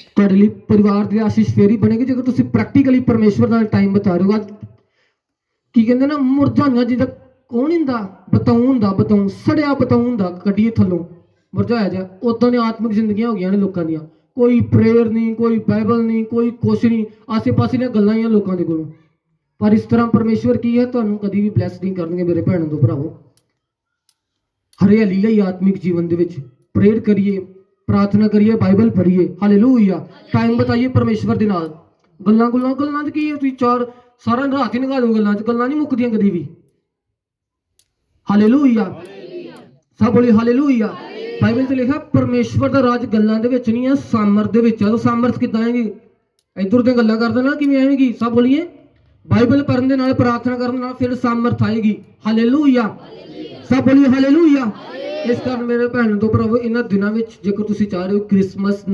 ਤੁਹਾਡੇ ਲਈ ਪਰਿਵਾਰ ਦੇ ਆਸ਼ੀਸ਼ ਫੇਰੀ ਬਣੇਗੀ ਜੇਕਰ ਤੁਸੀਂ ਪ੍ਰੈਕਟੀਕਲੀ ਪਰਮੇਸ਼ਵਰ ਨਾਲ ਟਾਈਮ ਬਿਤਾ ਕੀ ਕਹਿੰਦੇ ਨਾ, ਮੁਰਝਾਈਆਂ ਜਿਹਦਾ ਕੌਣ ਹੁੰਦਾ? ਬਤਾਉਂ ਹੁੰਦਾ ਬਤਾਉ ਸੜਿਆ ਬਤਾਉਂ ਹੁੰਦਾ ਕੱਢੀਏ ਥੱਲੋਂ। ਮੁਰਝਾਇਆ ਜਾ ਉਦਾਂ ਦੀਆਂ ਆਤਮਿਕ ਜ਼ਿੰਦਗੀਆਂ ਹੋ ਗਈਆਂ ਨੇ ਲੋਕਾਂ ਦੀਆਂ। ਕੋਈ ਪ੍ਰੇਅਰ ਨਹੀਂ, ਕੋਈ ਬਾਈਬਲ ਨਹੀਂ, ਕੋਈ ਕੁਛ ਨਹੀਂ, ਆਸੇ-ਪਾਸੇ ਦੀਆਂ ਗੱਲਾਂ ਹੀ ਆ ਲੋਕਾਂ ਦੇ ਕੋਲੋਂ। ਪਰ ਇਸ ਤਰ੍ਹਾਂ ਪਰਮੇਸ਼ਵਰ ਕੀ ਹੈ? ਤੁਹਾਨੂੰ ਕਦੀ ਵੀ ਬਲੈਸ ਨਹੀਂ ਕਰਨਗੇ ਮੇਰੇ ਭੈਣਾਂ ਤੋਂ, ਭਰਾਵੋ। ਹਰਿਆਲੀ ਲਈ ਆਤਮਿਕ ਜੀਵਨ ਦੇ ਵਿੱਚ ਪ੍ਰੇਅਰ ਕਰੀਏ। ਪ੍ਰਾਰਥਨਾ ਕਰੀਏ, ਬਾਈਬਲ ਪੜ੍ਹੀਏ। ਹਾਲੇਲੂਇਆ ਟਾਈਮ ਬਤਾਈਏ ਪਰਮੇਸ਼ਵਰ ਦੇ ਨਾਲ। ਗੱਲਾਂ ਗੁੱਲਾਂ, ਗੱਲਾਂ ਚ ਕੀ ਹੈ? ਤੁਸੀਂ ਚਾਰ, ਸਾਰਾ ਰਾਤ ਹੀ ਨਿਕਾਲ ਦੋ ਗੱਲਾਂ ਚ। ਗੱਲਾਂ ਨਹੀਂ ਮੁੱਕਦੀਆਂ ਕਦੀ ਵੀ। ਹਾਲੇਲੂਇਆ ਸਭ ਬੋਲੀ ਹਾਲੇਲੂਇਆ ਬਾਈਬਲ 'ਚ ਲਿਖਿਆ, ਪਰਮੇਸ਼ਵਰ ਦਾ ਰਾਜ ਗੱਲਾਂ ਦੇ ਵਿੱਚ ਨਹੀਂ ਹੈ ਸਾਮਰਥ ਦੇ ਵਿੱਚ ਹੈ। ਉਹ ਸਾਮਰਥ ਕਿੱਦਾਂ ਹੈਗੀ? ਇਧਰ ਤੇ ਗੱਲਾਂ ਕਰਦੇ ਨਾ, ਕਿਵੇਂ ਆਵੇਗੀ ਸਭ ਬੋਲੀਏ। ਬਾਈਬਲ ਪੜ੍ਹਨ ਦੇ ਨਾਲ, ਪ੍ਰਾਰਥਨਾ ਕਰਨ ਨਾਲ ਫਿਰ ਸਾਮਰਥ ਆਏਗੀ। ਹਾਲੇਲੂਇਆ ਸਭ ਬੋਲੀਏ ਹਾਲੇਲੂਇਆ ਇਸ ਕਾਰਨ ਮੇਰੇ ਭੈਣ ਤੋਂ ਭਰਾਵੋ, ਇਹਨਾਂ ਦਿਨਾਂ ਵਿੱਚ ਜੇਕਰ ਤੁਸੀਂ ਚਾਹ ਰਹੇ ਹੋ, ਕ੍ਰਿਸਮਸ